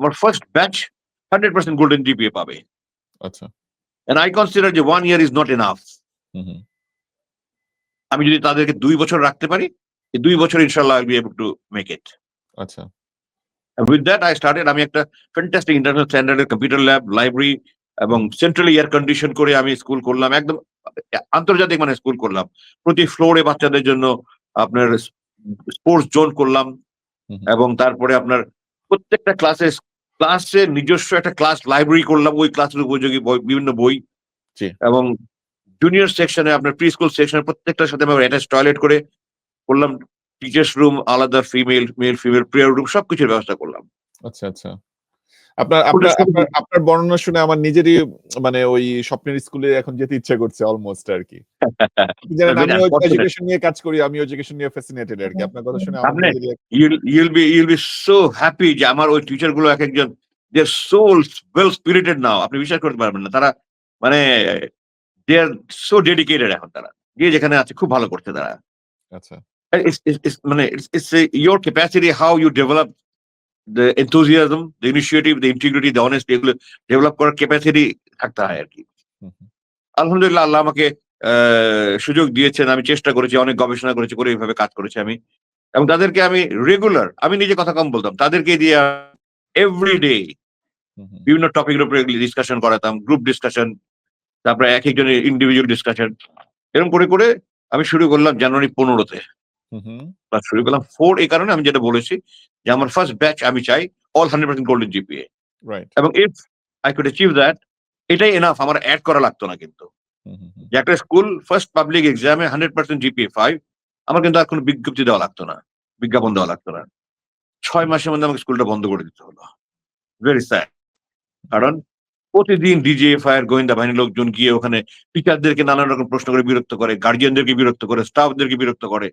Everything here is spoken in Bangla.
আমার first batch hundred percent golden GPA পাবে। আচ্ছা। এন্ড আই কনসিডার যে one year is not enough আমি যদি তাদেরকে দুই বছর রাখতে পারি এই দুই বছর ইনশাল্লাহ I be able to make it আচ্ছা। উইথ দ্যাট আই স্টার্টেড আমি একটা ফ্যান্টাস্টিক ইন্টারন্যাশনাল স্ট্যান্ডার্ডের কম্পিউটার ল্যাব লাইব্রেরি এবং সেন্ট্রালি এয়ার কন্ডিশন করে আমি স্কুল করলাম একদম আন্তর্জাতিক মানে স্কুল করলাম। প্রতি ফ্লোরে বাচ্চাদের জন্য আপনার স্পোর্টস জোন করলাম। এবং তারপরে আপনার প্রত্যেকটা ক্লাসে ক্লাসে নিজস্ব একটা ক্লাস লাইব্রেরি করলাম ওই ক্লাসের উপযোগী বই বিভিন্ন বই। এবং জুনিয়র সেকশনে আপনার প্রি স্কুল সেকশনে প্রত্যেকটার সাথে আমি অ্যাটাচ টয়লেট করে করলাম টিচার্স রুম আলাদা female male female prayer room সবকিছুর ব্যবস্থা করলাম। আচ্ছা আচ্ছা। আপনার আপনার আপনার বর্ণনা শুনে আমার নিজেরই মানে ওই স্বপ্নের স্কুলে এখন যেতে ইচ্ছা করছে অলমোস্ট আর কি। জানেন আমি এডুকেশন নিয়ে কাজ করি আমি এডুকেশন নিয়ে ফ্যাসিনেটেড আর কি। আপনার কথা শুনে আমার you'll you'll be you'll be so যে আমার ওই টিচারগুলো এক একজন they are so well spirited now আপনি বিশ্বাস করতে পারবেন না তারা মানে দে আর সো ডেডিকেটেড এখন তারা। যে যেখানে আছে খুব ভালো করছে তারা। আচ্ছা। মানে a, your capacity how you develop the enthusiasm the initiative the integrity the honesty এগুলো ডেভেলপ করার ক্যাপাসিটি থাকতে হয় আর কি হুম হুম। আলহামদুলিল্লাহ আল্লাহ আমাকে সুযোগ দিয়েছেন আমি চেষ্টা করেছি অনেক গবেষণা করেছি করে এইভাবে কাজ করেছি আমি এবং তাদেরকে আমি রেগুলার আমি নিজে কথা কম বলতাম তাদেরকে দিয়ে এভরি ডে হুম হুম। বিভিন্ন টপিকের উপরে ডিসকাশন করাতাম গ্রুপ ডিসকাশন তারপরে এক একজনের ইন্ডিভিজুয়াল ডিসকাশন এরকম করে করে আমি শুরু করলাম জানুয়ারি পনেরোতে। ক্লাস শুরু করলাম ফোর এই কারণে আমি যেটা বলেছি যে আমার ফার্স্ট ব্যাচ আমি চাই all hundred percent golden GPA এবং if I could achieve that এটাই এনাফ আমার অ্যাড করা লাগতো না কিন্তু। যে একটা স্কুল ফার্স্ট পাবলিক এক্সামে হান্ড্রেড পার্সেন্ট জিপিএ ফাইভ আমার কিন্তু আর কোনো বিজ্ঞপ্তি দেওয়া লাগতো না বিজ্ঞাপন দেওয়া লাগতো না। ছয় মাসের মধ্যে আমাকে স্কুলটা বন্ধ করে দিতে হলো। ভেরি স্যাড কারণ প্রতিদিন ডিজিএফআই এর গোয়েন্দা বাহিনীর লোকজন গিয়ে ওখানে টিচারদেরকে নানান রকম প্রশ্ন করে বিরক্ত করে গার্জিয়ানদেরকে বিরক্ত করে স্টাফদেরকে বিরক্ত করে।